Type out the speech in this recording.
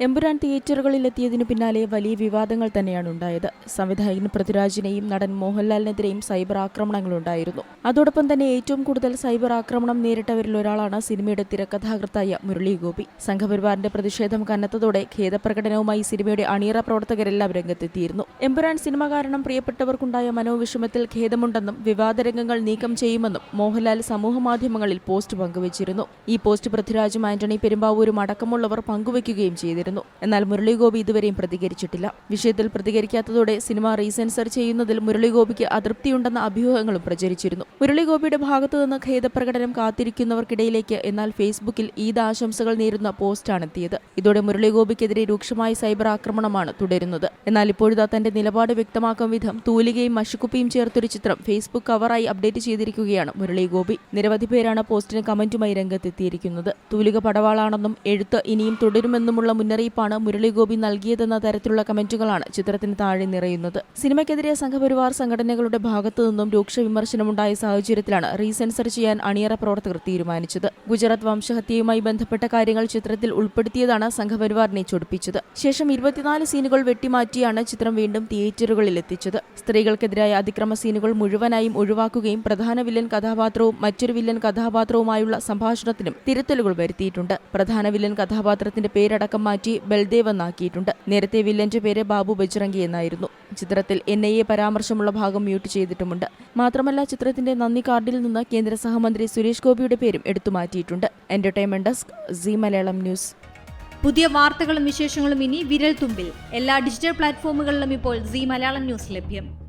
എമ്പുരാൻ തിയേറ്ററുകളിലെത്തിയതിനു പിന്നാലെ വലിയ വിവാദങ്ങൾ തന്നെയാണ് ഉണ്ടായത് സംവിധായകൻ പൃഥ്വിരാജിനെയും നടൻ മോഹൻലാലിനെതിരെയും സൈബർ ആക്രമണങ്ങൾ ഉണ്ടായിരുന്നു അതോടൊപ്പം തന്നെ ഏറ്റവും കൂടുതൽ സൈബർ ആക്രമണം നേരിട്ടവരിൽ ഒരാളാണ് സിനിമയുടെ തിരക്കഥാകൃത്തായ മുരളീഗോപി. സംഘപരിവാറിന്റെ പ്രതിഷേധം കനത്തതോടെ ഖേദപ്രകടനവുമായി സിനിമയുടെ അണിയറ പ്രവർത്തകരെല്ലാം രംഗത്തെത്തിയിരുന്നു. എമ്പുരാൻ സിനിമ കാരണം പ്രിയപ്പെട്ടവർക്കുണ്ടായ മനോവിഷമത്തിൽ ഖേദമുണ്ടെന്നും വിവാദ രംഗങ്ങൾ നീക്കം ചെയ്യുമെന്നും മോഹൻലാൽ സമൂഹമാധ്യമങ്ങളിൽ പോസ്റ്റ് പങ്കുവച്ചിരുന്നു. ഈ പോസ്റ്റ് പൃഥ്വിരാജും ആന്റണി പെരുമ്പാവൂരും അടക്കമുള്ളവർ പങ്കുവയ്ക്കുകയും ചെയ്തിരുന്നു. എന്നാൽ മുരളിഗോപി ഇതുവരെയും പ്രതികരിച്ചിട്ടില്ല. വിഷയത്തിൽ പ്രതികരിക്കാത്തതോടെ സിനിമ റീസെൻസർ ചെയ്യുന്നതിൽ മുരളിഗോപിക്ക് അതൃപ്തിയുണ്ടെന്ന അഭ്യൂഹങ്ങളും പ്രചരിച്ചിരുന്നു. മുരളിഗോപിയുടെ ഭാഗത്തുനിന്ന് ഖേദപ്രകടനം കാത്തിരിക്കുന്നവർക്കിടയിലേക്ക് എന്നാൽ ഫേസ്ബുക്കിൽ ഈദ് ആശംസകൾ നേരുന്ന പോസ്റ്റാണ് എത്തിയത് ഇതോടെ മുരളിഗോപിക്കെതിരെ രൂക്ഷമായ സൈബർ ആക്രമണമാണ് തുടരുന്നത്. എന്നാൽ ഇപ്പോഴിതാ തന്റെ നിലപാട് വ്യക്തമാക്കും വിധം തൂലികയും മഷിക്കുപ്പിയും ചേർത്തൊരു ചിത്രം ഫേസ്ബുക്ക് കവറായി അപ്ഡേറ്റ് ചെയ്തിരിക്കുകയാണ് മുരളീഗോപി. നിരവധി പേരാണ് പോസ്റ്റിന് കമന്റുമായി രംഗത്തെത്തിയിരിക്കുന്നത്. തൂലിക പടവാളാണെന്നും എഴുത്ത് ഇനിയും തുടരുമെന്നുമുള്ള മുന്നറിയിപ്പാണ് മുരളിഗോപി നൽകിയതെന്ന തരത്തിലുള്ള കമന്റുകളാണ് ചിത്രത്തിന് താഴെ നിറയുന്നത്. സിനിമയ്ക്കെതിരെ സംഘപരിവാർ സംഘടനകളുടെ ഭാഗത്തു നിന്നും രൂക്ഷ വിമർശനമുണ്ടായ സാഹചര്യത്തിലാണ് റീസെൻസർ ചെയ്യാൻ അണിയറ പ്രവർത്തകർ തീരുമാനിച്ചത്. ഗുജറാത്ത് വംശഹത്യയുമായി ബന്ധപ്പെട്ട കാര്യങ്ങൾ ചിത്രത്തിൽ ഉൾപ്പെടുത്തിയതാണ് സംഘപരിവാറിനെ ചൊടിപ്പിച്ചത്. ശേഷം ഇരുപത്തിനാല് സീനുകൾ വെട്ടിമാറ്റിയാണ് ചിത്രം വീണ്ടും തിയേറ്ററുകളിൽ എത്തിച്ചത്. സ്ത്രീകൾക്കെതിരായ അതിക്രമ സീനുകൾ മുഴുവനായും ഒഴിവാക്കുകയും പ്രധാന വില്ലൻ കഥാപാത്രവും മറ്റൊരു വില്ലൻ കഥാപാത്രവുമായുള്ള സംഭാഷണത്തിനും തിരുത്തലുകൾ വരുത്തിയിട്ടുണ്ട്. പ്രധാന വില്ലൻ കഥാപാത്രത്തിന്റെ പേരടക്കം മാറ്റി ബൽദേവ് എന്നാക്കിയിട്ടുണ്ട് നേരത്തെ വില്ലന്റെ പേര് ബാബു ബജ്രംഗി എന്നായിരുന്നു. ചിത്രത്തിൽ എൻ ഐ എ പരാമർശമുള്ള ഭാഗം മ്യൂട്ട് ചെയ്തിട്ടുമുണ്ട്. മാത്രമല്ല ചിത്രത്തിന്റെ നന്ദി കാർഡിൽ നിന്ന് കേന്ദ്ര സഹമന്ത്രി സുരേഷ് ഗോപിയുടെ പേരും എടുത്തു മാറ്റിയിട്ടുണ്ട്. Entertainment desk C Malayalam news. പുതിയ വാർത്തകളും വിശേഷങ്ങളും ഇനി വിരൽ തുമ്പിൽ. എല്ലാ ഡിജിറ്റൽ പ്ലാറ്റ്ഫോമുകളിലും ഇപ്പോൾ സി മലയാളം ന്യൂസ് ലഭ്യം.